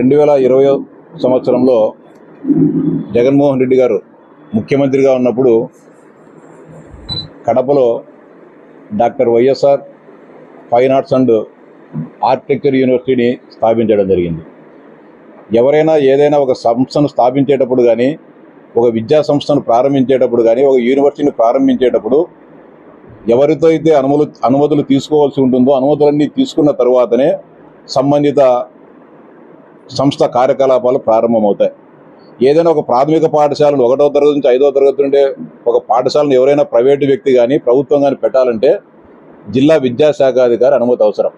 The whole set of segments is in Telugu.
రెండు వేల ఇరవై సంవత్సరంలో జగన్మోహన్ రెడ్డి గారు ముఖ్యమంత్రిగా ఉన్నప్పుడు కడపలో doctor YSR fine arts and architecture యూనివర్సిటీని స్థాపించడం జరిగింది. ఎవరైనా ఏదైనా ఒక సంస్థను స్థాపించేటప్పుడు కానీ ఒక విద్యా సంస్థను ప్రారంభించేటప్పుడు కానీ ఒక యూనివర్సిటీని ప్రారంభించేటప్పుడు ఎవరితో అయితే అనుమతులు అనుమతులు తీసుకోవాల్సి ఉంటుందో అనుమతులన్నీ తీసుకున్న తర్వాతనే సంబంధిత సంస్థ కార్యకలాపాలు ప్రారంభమవుతాయి. ఏదైనా ఒక ప్రాథమిక పాఠశాలను ఒకటో తరగతి నుంచి ఐదో తరగతి నుండే ఒక పాఠశాలను ఎవరైనా ప్రైవేటు వ్యక్తి కానీ ప్రభుత్వం కానీ పెట్టాలంటే జిల్లా విద్యాశాఖాధికారి అనుమతి అవసరం.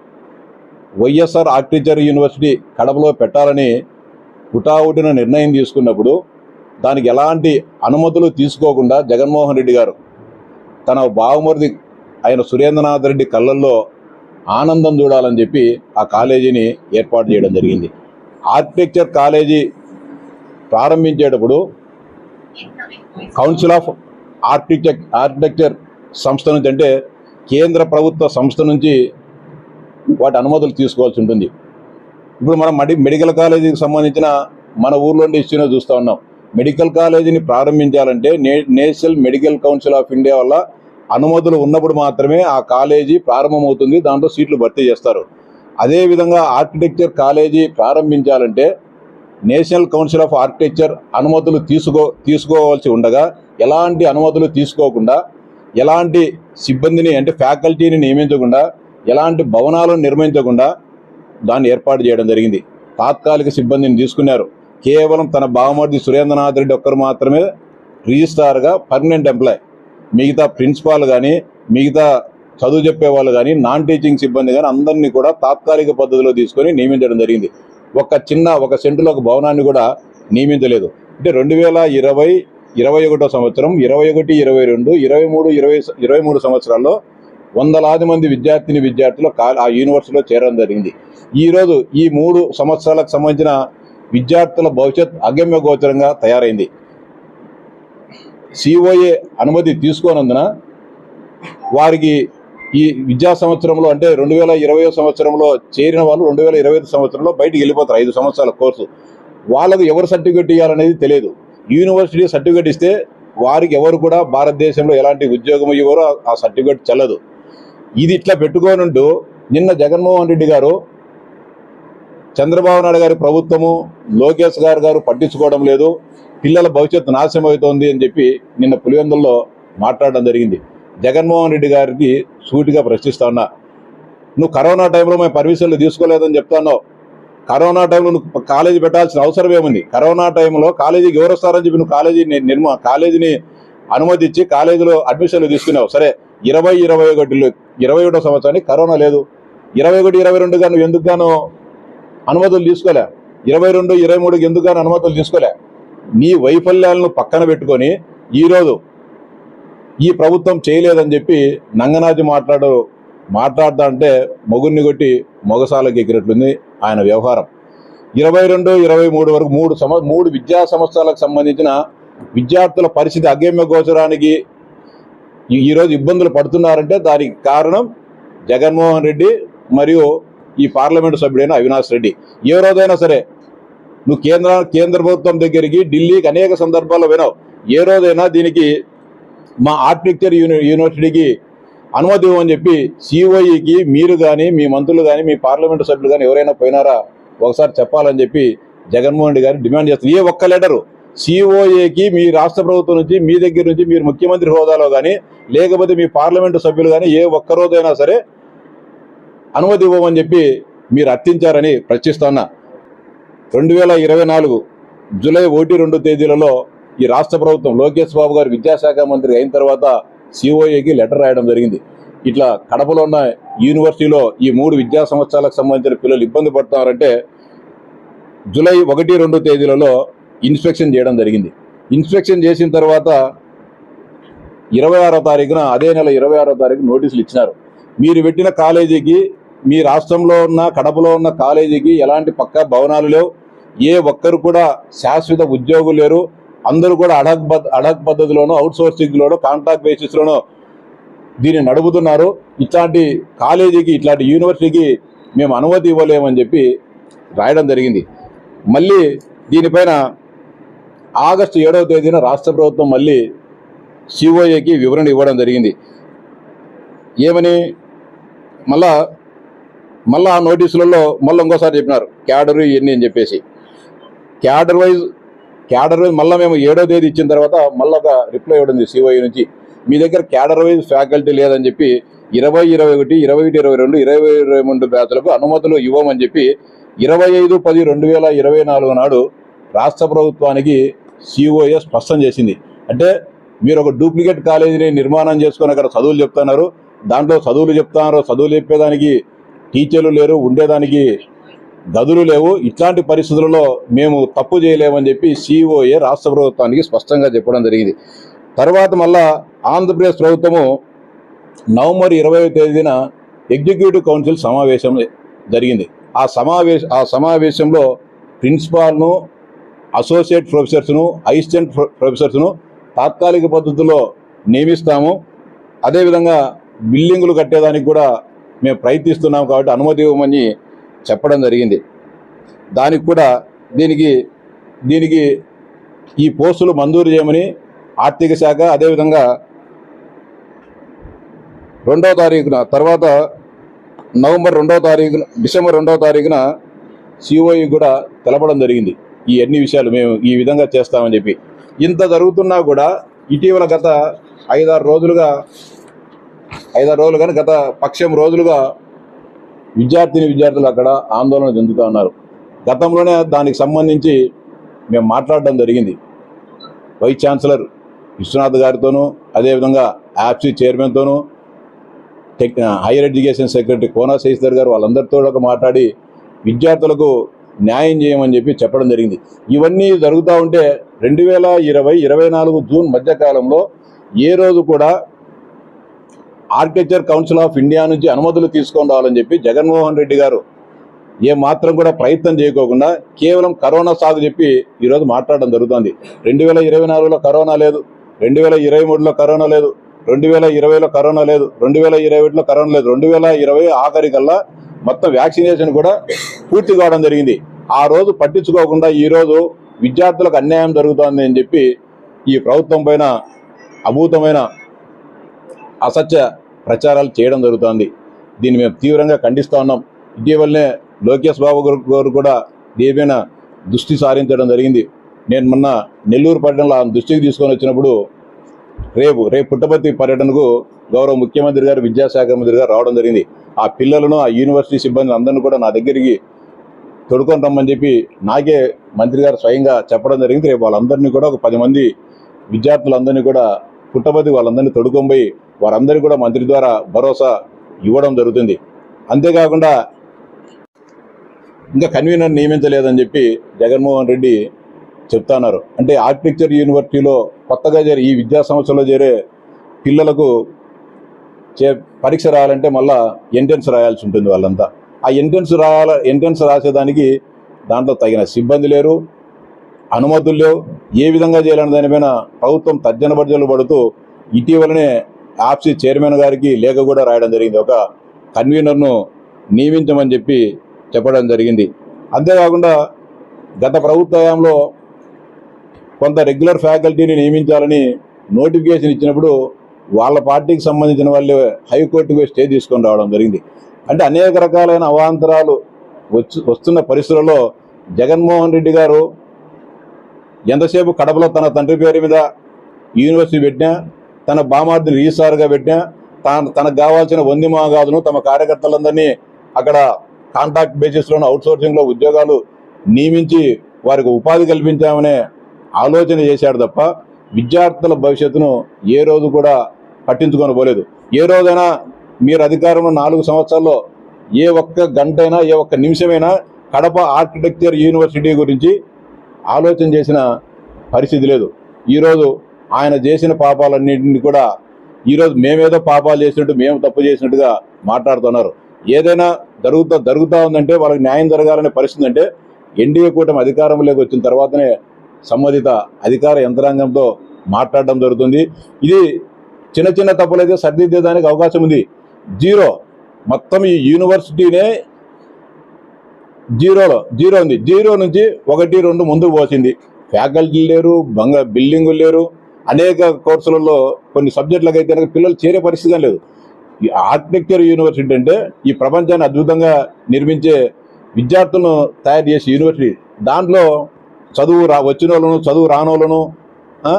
వైఎస్ఆర్ ఆర్టిచర్ యూనివర్సిటీ కడపలో పెట్టాలని హుటాహుటిన నిర్ణయం తీసుకున్నప్పుడు దానికి ఎలాంటి అనుమతులు తీసుకోకుండా జగన్మోహన్ రెడ్డి గారు తన బావమరిది ఆయన సురేంద్రనాథ్ రెడ్డి కళ్ళల్లో ఆనందం చూడాలని చెప్పి ఆ కాలేజీని ఏర్పాటు చేయడం జరిగింది. ఆర్కిటెక్చర్ కాలేజీ ప్రారంభించేటప్పుడు కౌన్సిల్ ఆఫ్ ఆర్కిటెక్ ఆర్కిటెక్చర్ సంస్థ నుంచి అంటే కేంద్ర ప్రభుత్వ సంస్థ నుంచి వాటి అనుమతులు తీసుకోవాల్సి ఉంటుంది. ఇప్పుడు మనం మడి మెడికల్ కాలేజీకి సంబంధించిన మన ఊర్లోని ఇచ్చిన చూస్తూ ఉన్నాం. మెడికల్ కాలేజీని ప్రారంభించాలంటే నే national medical council of India వల్ల అనుమతులు ఉన్నప్పుడు మాత్రమే ఆ కాలేజీ ప్రారంభమవుతుంది. దాంట్లో సీట్లు భర్తీ చేస్తారు. అదేవిధంగా ఆర్కిటెక్చర్ కాలేజీ ప్రారంభించాలంటే నేషనల్ కౌన్సిల్ ఆఫ్ ఆర్కిటెక్చర్ అనుమతులు తీసుకో తీసుకోవాల్సి ఉండగా ఎలాంటి అనుమతులు తీసుకోకుండా ఎలాంటి సిబ్బందిని అంటే ఫ్యాకల్టీని నియమించకుండా ఎలాంటి భవనాలను నిర్మించకుండా దాన్ని ఏర్పాటు చేయడం జరిగింది. తాత్కాలిక సిబ్బందిని తీసుకున్నారు. కేవలం తన బావమర్ది సురేంద్రనాథ్ రెడ్డి ఒక్కరు మాత్రమే రిజిస్ట్రార్గా పర్మనెంట్ ఎంప్లాయ్. మిగతా ప్రిన్సిపాల్ కానీ మిగతా చదువు చెప్పే వాళ్ళు కానీ నాన్ టీచింగ్ సిబ్బంది కానీ అందరినీ కూడా తాత్కాలిక పద్ధతిలో తీసుకొని నియమించడం జరిగింది. ఒక చిన్న ఒక సెంటులో ఒక భవనాన్ని కూడా నియమించలేదు. అంటే రెండు వేల ఇరవై ఇరవై ఒకటో సంవత్సరం ఇరవై ఒకటి ఇరవై రెండు ఇరవై మూడు ఇరవై ఇరవై మూడు సంవత్సరాల్లో వందలాది మంది విద్యార్థిని విద్యార్థులు కా- ఆ యూనివర్సిటీలో చేరడం జరిగింది. ఈరోజు ఈ మూడు సంవత్సరాలకు సంబంధించిన విద్యార్థుల భవిష్యత్ అగమ్య గోచరంగా తయారైంది. సిఓఏ అనుమతి తీసుకోనందున వారికి ఈ విద్యా సంవత్సరంలో అంటే రెండు వేల ఇరవై సంవత్సరంలో చేరిన వాళ్ళు రెండు వేల ఇరవై సంవత్సరంలో బయటికి వెళ్ళిపోతారు. ఐదు సంవత్సరాల కోర్సు. వాళ్ళకు ఎవరు సర్టిఫికెట్ ఇవ్వాలనేది తెలియదు. యూనివర్సిటీ సర్టిఫికెట్ ఇస్తే వారికి ఎవరు కూడా భారతదేశంలో ఎలాంటి ఉద్యోగం ఇవ్వరో ఆ- సర్టిఫికేట్ చల్లదు. చెల్లదు ఇది ఇట్లా పెట్టుకోనుంటూ నిన్న జగన్మోహన్ రెడ్డి గారు చంద్రబాబు నాయుడు గారి ప్రభుత్వము లోకేష్ గారు గారు పట్టించుకోవడం లేదు. పిల్లల భవిష్యత్తు నాశనం అవుతోంది అని చెప్పి నిన్న పులివెందుల్లో మాట్లాడడం జరిగింది. జగన్మోహన్ రెడ్డి గారికి సూటిగా ప్రశ్నిస్తా ఉన్నా. నువ్వు కరోనా టైంలో మేము పర్మిషన్లు తీసుకోలేదని చెప్తున్నావు. కరోనా టైంలో నువ్వు కాలేజీ పెట్టాల్సిన అవసరం ఏముంది? కరోనా టైంలో కాలేజీకి ఎవరు వస్తారని చెప్పి నువ్వు కాలేజీ నిర్మా కాలేజీని అనుమతి ఇచ్చి కాలేజీలో అడ్మిషన్లు తీసుకున్నావు. సరే ఇరవై ఇరవై ఒకటిలో ఇరవై ఒకటో సంవత్సరానికి కరోనా లేదు. ఇరవై ఒకటి ఇరవై రెండుగా నువ్వు ఎందుకుగానో అనుమతులు తీసుకోలే? ఇరవై రెండు ఇరవై మూడుకి ఎందుకుగాను అనుమతులు తీసుకోలే? నీ వైఫల్యాలను పక్కన పెట్టుకొని ఈరోజు ఈ ప్రభుత్వం చేయలేదని చెప్పి నంగనాజి మాట్లాడు మాట్లాడతా అంటే మొగుడిని కొట్టి మొగసాలకు ఎక్కినట్లుంది ఆయన వ్యవహారం. ఇరవై రెండు ఇరవై మూడు వరకు మూడు సమ మూడు విద్యా సంవత్సరాలకు సంబంధించిన విద్యార్థుల పరిస్థితి అగమ్య గోచరానికి ఈరోజు ఇబ్బందులు పడుతున్నారంటే దానికి కారణం జగన్మోహన్ రెడ్డి మరియు ఈ పార్లమెంటు సభ్యుడైన అవినాష్ రెడ్డి. ఏ రోజైనా సరే నువ్వు కేంద్ర కేంద్ర ప్రభుత్వం దగ్గరికి ఢిల్లీకి అనేక సందర్భాల్లో వినావు ఏ రోజైనా దీనికి మా ఆర్కిటెక్చర్ యూని యూనివర్సిటీకి అనుమతి ఇవ్వమని చెప్పి సిఓఈకి మీరు కానీ మీ మంత్రులు కానీ మీ పార్లమెంటు సభ్యులు కానీ ఎవరైనా పోయినారా ఒకసారి చెప్పాలని చెప్పి జగన్మోహన్ రెడ్డి గారు డిమాండ్ చేస్తారు ఏ ఒక్క లెటరు సిఓఏకి మీ రాష్ట్ర ప్రభుత్వం నుంచి మీ దగ్గర నుంచి మీరు ముఖ్యమంత్రి హోదాలో కానీ లేకపోతే మీ పార్లమెంటు సభ్యులు కానీ ఏ ఒక్కరోజైనా సరే అనుమతి ఇవ్వమని చెప్పి మీరు అర్థించారని ప్రశ్నిస్తున్నా రెండు వేల ఇరవై నాలుగు జూలై ఒకటి రెండు తేదీలలో ఈ రాష్ట్ర ప్రభుత్వం లోకేష్ బాబు గారు విద్యాశాఖ మంత్రి అయిన తర్వాత సిఓఏకి లెటర్ రాయడం జరిగింది. ఇట్లా కడపలో ఉన్న యూనివర్సిటీలో ఈ మూడు విద్యా సంవత్సరాలకు సంబంధించిన పిల్లలు ఇబ్బంది పడుతున్నారంటే జూలై ఒకటి రెండు తేదీలలో ఇన్స్పెక్షన్ చేయడం జరిగింది. ఇన్స్పెక్షన్ చేసిన తర్వాత ఇరవై ఆరో తారీఖున అదే నెల ఇరవై ఆరో తారీఖు నోటీసులు ఇచ్చినారు. మీరు పెట్టిన కాలేజీకి మీ రాష్ట్రంలో ఉన్న కడపలో ఉన్న కాలేజీకి ఎలాంటి పక్కా భవనాలు లేవు. ఏ ఒక్కరు కూడా శాశ్వత ఉద్యోగులు లేరు. అందరూ కూడా అడక్ పద్ అడక్ పద్ధతిలోనో అవుట్ సోర్సింగ్లోనో కాంట్రాక్ట్ బేసిస్లోనో దీన్ని నడుపుతున్నారు. ఇట్లాంటి కాలేజీకి ఇట్లాంటి యూనివర్సిటీకి మేము అనుమతి ఇవ్వలేమని చెప్పి రాయడం జరిగింది. మళ్ళీ దీనిపైన ఆగస్టు ఏడవ తేదీన రాష్ట్ర ప్రభుత్వం మళ్ళీ సిఓఏకి వివరణ ఇవ్వడం జరిగింది. ఏమని? మళ్ళా మళ్ళా ఆ నోటీసులలో మళ్ళీ ఇంకోసారి చెప్పినారు. క్యాడర్ ఇవన్నీ అని చెప్పేసి. క్యాడర్ వైజ్ క్యాడర్ వైజ్ మళ్ళీ మేము ఏడో తేదీ ఇచ్చిన తర్వాత మళ్ళీ ఒక రిప్లై ఇవ్వడం సిఓఐ నుంచి. మీ దగ్గర క్యాడర్ వైజ్ ఫ్యాకల్టీ లేదని చెప్పి ఇరవై ఇరవై ఒకటి ఇరవై ఒకటి ఇరవై రెండు ఇరవై ఇరవై మూడు బ్యాచ్లకు అనుమతులు ఇవ్వమని చెప్పి ఇరవై ఐదు పది రెండు వేల ఇరవై నాలుగు నాడు రాష్ట్ర ప్రభుత్వానికి సిఓఏ స్పష్టం చేసింది. అంటే మీరు ఒక డూప్లికేట్ కాలేజీని నిర్మాణం చేసుకొని అక్కడ చదువులు చెప్తున్నారు. దాంట్లో చదువులు చెప్తున్నారు. చదువులు చెప్పేదానికి టీచర్లు లేరు. ఉండేదానికి గదులు లేవు. ఇట్లాంటి పరిస్థితులలో మేము తప్పు చేయలేమని చెప్పి సిఓఏ రాష్ట్ర ప్రభుత్వానికి స్పష్టంగా చెప్పడం జరిగింది. తర్వాత మళ్ళా ఆంధ్రప్రదేశ్ ప్రభుత్వము నవంబర్ ఇరవై తేదీన ఎగ్జిక్యూటివ్ కౌన్సిల్ సమావేశం జరిగింది. ఆ సమావేశ ఆ సమావేశంలో ప్రిన్సిపాల్ను అసోసియేట్ ప్రొఫెసర్స్ను అసిస్టెంట్ ప్రొ- ప్రొఫెసర్స్ను తాత్కాలిక పద్ధతిలో నియమిస్తాము. అదేవిధంగా బిల్డింగులు కట్టేదానికి కూడా మేము ప్రయత్నిస్తున్నాం కాబట్టి అనుమతి ఇవ్వమని చెప్పడం జరిగింది. దానికి కూడా దీనికి దీనికి ఈ పోస్టులు మంజూరు చేయమని ఆర్థిక శాఖ అదేవిధంగా రెండో తారీఖున తర్వాత నవంబర్ రెండో తారీఖున డిసెంబర్ రెండో తారీఖున సిఓఈ కూడా తెలపడం జరిగింది. ఈ అన్ని విషయాలు మేము ఈ విధంగా చేస్తామని చెప్పి. ఇంత జరుగుతున్నా కూడా ఇటీవల గత ఐదారు రోజులుగా ఐదారు రోజులు కానీ గత పక్షం రోజులుగా విద్యార్థిని విద్యార్థులు అక్కడ ఆందోళన చెందుతూ ఉన్నారు. గతంలోనే దానికి సంబంధించి మేము మాట్లాడడం జరిగింది. వైస్ ఛాన్సలర్ విశ్వనాథ్ గారితోనూ అదేవిధంగా యాప్సీ చైర్మన్తోనూ tech higher education secretary Kona Sasidhar గారు వాళ్ళందరితో ఒక మాట్లాడి విద్యార్థులకు న్యాయం చేయమని చెప్పి చెప్పడం జరిగింది. ఇవన్నీ జరుగుతూ ఉంటే రెండు వేల ఇరవై ఇరవై నాలుగు జూన్ మధ్యకాలంలో ఏ రోజు కూడా ఆర్కిటెక్చర్ కౌన్సిల్ ఆఫ్ ఇండియా నుంచి అనుమతులు తీసుకొని రావాలని చెప్పి జగన్మోహన్ రెడ్డి గారు ఏ మాత్రం కూడా ప్రయత్నం చేయకోకుండా కేవలం కరోనా సాగు చెప్పి ఈరోజు మాట్లాడడం జరుగుతుంది. రెండు వేల ఇరవై నాలుగులో కరోనా లేదు రెండు వేల ఇరవై మూడులో కరోనా లేదు రెండు వేల ఇరవైలో కరోనా లేదు రెండు వేల ఇరవై ఒకటిలో కరోనా లేదు రెండు వేల ఇరవై ఆఖరికల్లా మొత్తం వ్యాక్సినేషన్ కూడా పూర్తి కావడం జరిగింది. ఆ రోజు పట్టించుకోకుండా ఈరోజు విద్యార్థులకు అన్యాయం జరుగుతోంది అని చెప్పి ఈ ప్రభుత్వం పైన అభూతమైన అసత్య ప్రచారాలు చేయడం జరుగుతోంది. దీన్ని మేము తీవ్రంగా ఖండిస్తూ ఉన్నాం. ఇటీవలనే లోకేష్ బాబు గారు గారు కూడా దీనిపైన దృష్టి సారించడం జరిగింది. నేను మొన్న నెల్లూరు పట్టణంలో ఆ దృష్టికి తీసుకొని వచ్చినప్పుడు రేపు రేపు పుట్టపర్తి పర్యటనకు గౌరవ ముఖ్యమంత్రి గారు విద్యాశాఖ మంత్రి గారు రావడం జరిగింది. ఆ పిల్లలను ఆ యూనివర్సిటీ సిబ్బంది అందరిని కూడా నా దగ్గరికి తొడుకొని రమ్మని చెప్పి నాకే మంత్రి గారు స్వయంగా చెప్పడం జరిగింది. రేపు వాళ్ళందరినీ కూడా ఒక పది మంది విద్యార్థులందరినీ కూడా పుట్టపర్తి వాళ్ళందరినీ తొడుకొని వారందరికీ కూడా మంత్రి ద్వారా భరోసా ఇవ్వడం జరుగుతుంది. అంతేకాకుండా ఇంకా కన్వీనర్ నియమించలేదని చెప్పి జగన్మోహన్ రెడ్డి చెప్తున్నారు. అంటే ఆర్కిటెక్చర్ యూనివర్సిటీలో కొత్తగా చేరే ఈ విద్యా సంవత్సరంలో చేరే పిల్లలకు చే పరీక్ష రాయాలంటే మళ్ళా ఎంట్రన్స్ రాయాల్సి ఉంటుంది వాళ్ళంతా. ఆ ఎంట్రన్స్ రాయాల ఎంట్రన్స్ రాసేదానికి దాంట్లో తగిన సిబ్బంది లేరు. అనుమతులు లేవు. ఏ విధంగా చేయాలనే దానిపైన ప్రభుత్వం తర్జన భర్జనలు పడుతూ ఇటీవలనే ఆప్సీ చైర్మన్ గారికి లేఖ కూడా రాయడం జరిగింది. ఒక కన్వీనర్ను నియమించమని చెప్పి చెప్పడం జరిగింది. అంతేకాకుండా గత ప్రభుత్వ హయాంలో కొంత రెగ్యులర్ ఫ్యాకల్టీని నియమించాలని నోటిఫికేషన్ ఇచ్చినప్పుడు వాళ్ళ పార్టీకి సంబంధించిన వాళ్ళే హైకోర్టుకు స్టే తీసుకొని రావడం జరిగింది. అంటే అనేక రకాలైన అవాంతరాలు వచ్చి వస్తున్న పరిస్థితులలో జగన్మోహన్ రెడ్డి గారు ఎంతసేపు కడపలో తన తండ్రి పేరు మీద యూనివర్సిటీ పెట్టినా తన బామార్దిని రిజిస్ట్రార్గా పెట్టినా తాను తనకు కావాల్సిన వంది మాగాదును తమ కార్యకర్తలందరినీ అక్కడ కాంట్రాక్ట్ బేసిస్లోనూ అవుట్సోర్సింగ్లో ఉద్యోగాలు నియమించి వారికి ఉపాధి కల్పించామనే ఆలోచన చేశాడు తప్ప విద్యార్థుల భవిష్యత్తును ఏ రోజు కూడా పట్టించుకొని పోలేదు. ఏ రోజైనా మీరు అధికారంలో నాలుగు సంవత్సరాల్లో ఏ ఒక్క గంటైనా ఏ ఒక్క నిమిషమైనా కడప ఆర్కిటెక్చర్ యూనివర్సిటీ గురించి ఆలోచన చేసిన పరిస్థితి లేదు. ఈరోజు ఆయన చేసిన పాపాలన్నింటినీ కూడా ఈరోజు మేమేదో పాపాలు చేసినట్టు మేము తప్పు చేసినట్టుగా మాట్లాడుతున్నారు. ఏదైనా జరుగుతా జరుగుతూ ఉందంటే వాళ్ళకి న్యాయం జరగాలనే పరిస్థితి అంటే ఎన్డీఏ కూటమి అధికారంలోకి వచ్చిన తర్వాతనే సంబంధిత అధికార యంత్రాంగంతో మాట్లాడడం జరుగుతుంది. ఇది చిన్న చిన్న తప్పులైతే సరిదిద్దేదానికి అవకాశం ఉంది. జీరో. మొత్తం ఈ యూనివర్సిటీనే జీరోలో జీరో ఉంది. జీరో నుంచి ఒకటి రెండు ముందుకు పోసింది. ఫ్యాకల్టీ లేరు బంగ బిల్డింగులు లేరు. అనేక కోర్సులలో కొన్ని సబ్జెక్టులకు అయితే పిల్లలు చేరే పరిస్థితి లేదు ఈ ఆర్కిటెక్చర్ యూనివర్సిటీ అంటే ఈ ప్రపంచాన్ని అద్భుతంగా నిర్మించే విద్యార్థులను తయారు చేసే యూనివర్సిటీ. దాంట్లో చదువు రా వచ్చిన వాళ్ళను చదువు రానోళ్ళను వాళ్ళను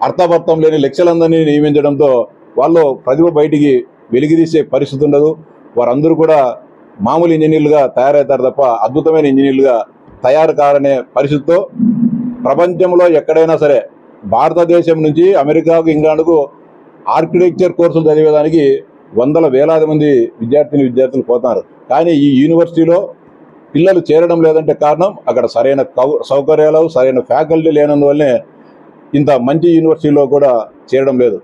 అర్థపర్థం లేని లెక్చర్లందరినీ నియమించడంతో వాళ్ళు ప్రతిభ బయటికి వెలిగిదీసే పరిస్థితి ఉండదు. వారందరూ కూడా మామూలు ఇంజనీర్లుగా తయారవుతారు తప్ప అద్భుతమైన ఇంజనీర్లుగా తయారు కారనే పరిస్థితితో ప్రపంచంలో ఎక్కడైనా సరే భారతదేశం నుంచి అమెరికాకు ఇంగ్లాండ్కు ఆర్కిటెక్చర్ కోర్సులు చదివేదానికి వందల వేలాది మంది విద్యార్థిని విద్యార్థులు పోతున్నారు కానీ ఈ యూనివర్సిటీలో పిల్లలు చేరడం లేదంటే కారణం అక్కడ సరైన కౌ- సౌకర్యాలు సరైన ఫ్యాకల్టీ లేనందువల్లనే ఇంత మంచి యూనివర్సిటీలో కూడా చేరడం లేదు.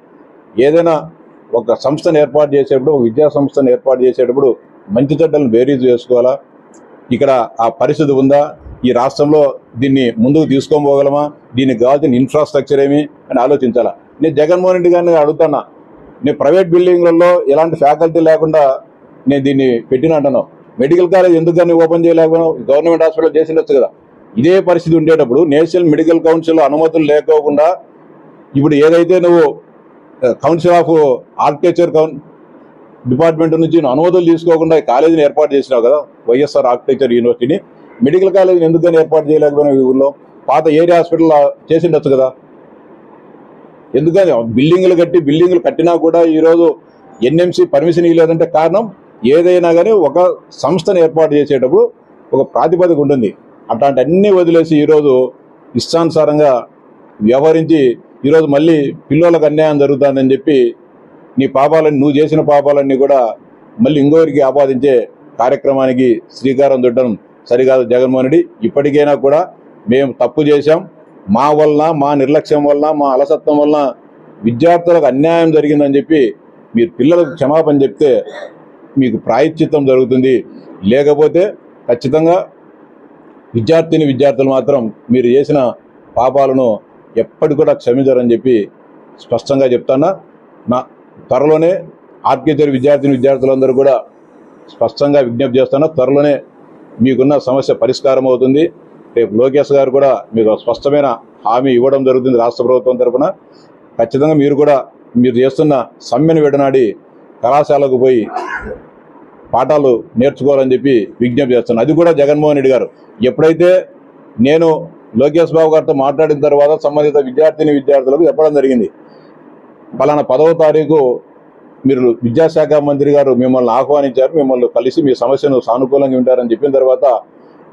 ఏదైనా ఒక సంస్థను ఏర్పాటు చేసేటప్పుడు ఒక విద్యా సంస్థను ఏర్పాటు చేసేటప్పుడు మంచి చెడ్డలను బేరీజు చేసుకోవాలా? ఇక్కడ ఆ పరిస్థితి ఉందా? ఈ రాష్ట్రంలో దీన్ని ముందుకు తీసుకొని దీనికి కావాల్సిన ఇన్ఫ్రాస్ట్రక్చర్ ఏమి అని ఆలోచించాలా? నేను జగన్మోహన్ రెడ్డి గారిని అడుగుతున్నా నేను ప్రైవేట్ బిల్డింగ్లలో ఎలాంటి ఫ్యాకల్టీ లేకుండా నేను దీన్ని పెట్టిన అంటాను మెడికల్ కాలేజ్ ఎందుకు కానీ ఓపెన్ చేయలేకపోయినావు? గవర్నమెంట్ హాస్పిటల్ చేసిండొచ్చు కదా. ఇదే పరిస్థితి ఉండేటప్పుడు నేషనల్ మెడికల్ కౌన్సిల్ అనుమతులు లేకోకుండా ఇప్పుడు ఏదైతే నువ్వు council of architecture council department నుంచి అనుమతులు తీసుకోకుండా ఈ కాలేజీని ఏర్పాటు చేసినావు కదా వైఎస్ఆర్ ఆర్కిటెక్చర్ యూనివర్సిటీని. మెడికల్ కాలేజీని ఎందుకని ఏర్పాటు చేయలేకపోయినా ఈ ఊళ్ళో పాత ఏరియా హాస్పిటల్ చేసిండొచ్చు కదా. ఎందుకని? బిల్డింగ్లు కట్టి బిల్డింగ్లు కట్టినా కూడా ఈరోజు ఎన్ఎంసి పర్మిషన్ ఇవ్వలేదంటే కారణం ఏదైనా కానీ ఒక సంస్థను ఏర్పాటు చేసేటప్పుడు ఒక ప్రాతిపదిక ఉంటుంది. అట్లాంటి అన్ని వదిలేసి ఈరోజు ఇష్టానుసారంగా వ్యవహరించి ఈరోజు మళ్ళీ పిల్లలకు అన్యాయం జరుగుతుందని చెప్పి నీ పాపాలన్నీ నువ్వు చేసిన పాపాలన్నీ కూడా మళ్ళీ ఇంకోరికి ఆపాదించే కార్యక్రమానికి శ్రీకారం చుట్టడం సరికాదు జగన్మోహన్ ఇప్పటికైనా కూడా మేము తప్పు చేశాం. మా వలన మా నిర్లక్ష్యం వలన మా అలసత్వం వలన విద్యార్థులకు అన్యాయం జరిగిందని చెప్పి మీరు పిల్లలకు క్షమాపణ చెప్తే మీకు ప్రాయశ్చిత్తం జరుగుతుంది. లేకపోతే ఖచ్చితంగా విద్యార్థిని విద్యార్థులు మాత్రం మీరు చేసిన పాపాలను ఎప్పటి కూడా క్షమించరని చెప్పి స్పష్టంగా చెప్తానా నా త్వరలోనే ఆర్కిటెక్చర్ విద్యార్థిని విద్యార్థులందరూ కూడా స్పష్టంగా విజ్ఞప్తి చేస్తాను త్వరలోనే మీకున్న సమస్య పరిష్కారం అవుతుంది. రేపు లోకేష్ గారు కూడా మీకు స్పష్టమైన హామీ ఇవ్వడం జరుగుతుంది రాష్ట్ర ప్రభుత్వం తరఫున ఖచ్చితంగా మీరు కూడా మీరు చేస్తున్న సమ్మెను విడనాడి కళాశాలకు పోయి పాఠాలు నేర్చుకోవాలని చెప్పి విజ్ఞప్తి చేస్తున్నాను అది కూడా జగన్మోహన్ రెడ్డి గారు. ఎప్పుడైతే నేను లోకేష్ బాబు గారితో మాట్లాడిన తర్వాత సంబంధిత విద్యార్థిని విద్యార్థులకు చెప్పడం జరిగింది. పలానా పదవ తారీఖు మీరు విద్యాశాఖ మంత్రి గారు మిమ్మల్ని ఆహ్వానించారు మిమ్మల్ని కలిసి మీ సమస్యను సానుకూలంగా వింటారని చెప్పిన తర్వాత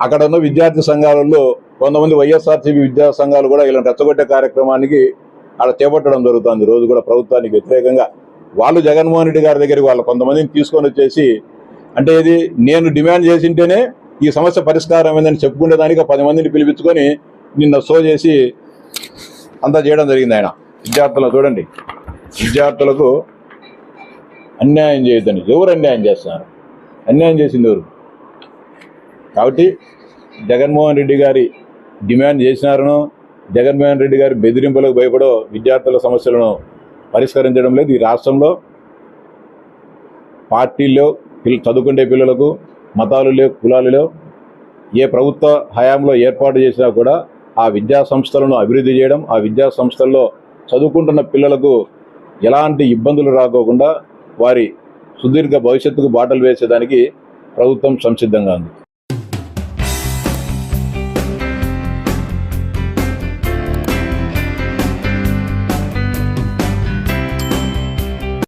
అక్కడ ఉన్న విద్యార్థి సంఘాలలో కొంతమంది వైఎస్ఆర్సీపీ విద్యా సంఘాలు కూడా ఇలా రెచ్చగొట్టే కార్యక్రమానికి అక్కడ చేపట్టడం జరుగుతుంది. రోజు కూడా ప్రభుత్వానికి వ్యతిరేకంగా వాళ్ళు జగన్మోహన్ రెడ్డి గారి దగ్గరికి వాళ్ళు కొంతమందిని తీసుకొని వచ్చేసి అంటే ఇది నేను డిమాండ్ చేసింటేనే ఈ సమస్య పరిష్కారం ఏందని చెప్పుకునే దానికి పది మందిని పిలిపించుకొని నిన్న షో చేసి అంతా చేయడం జరిగింది ఆయన. విద్యార్థులను చూడండి. విద్యార్థులకు అన్యాయం చేయొద్దని ఎవరు అన్యాయం చేస్తున్నారు? అన్యాయం చేసింది ఎవరు? కాబట్టి జగన్మోహన్ రెడ్డి గారి డిమాండ్ చేసినారనో జగన్మోహన్ రెడ్డి గారి బెదిరింపులకు భయపడో విద్యార్థుల సమస్యలను పరిష్కరించడం లేదు. ఈ రాష్ట్రంలో పార్టీల్లో పిల్ల చదువుకునే పిల్లలకు మతాలు లేవు కులాలు లేవు. ఏ ప్రభుత్వ హయాంలో ఏర్పాటు చేసినా కూడా ఆ విద్యా సంస్థలను అభివృద్ధి చేయడం ఆ విద్యా సంస్థల్లో చదువుకుంటున్న పిల్లలకు ఎలాంటి ఇబ్బందులు రాకోకుండా వారి సుదీర్ఘ భవిష్యత్తుకు బాటలు వేసేదానికి ప్రభుత్వం సంసిద్ధంగా ఉంది.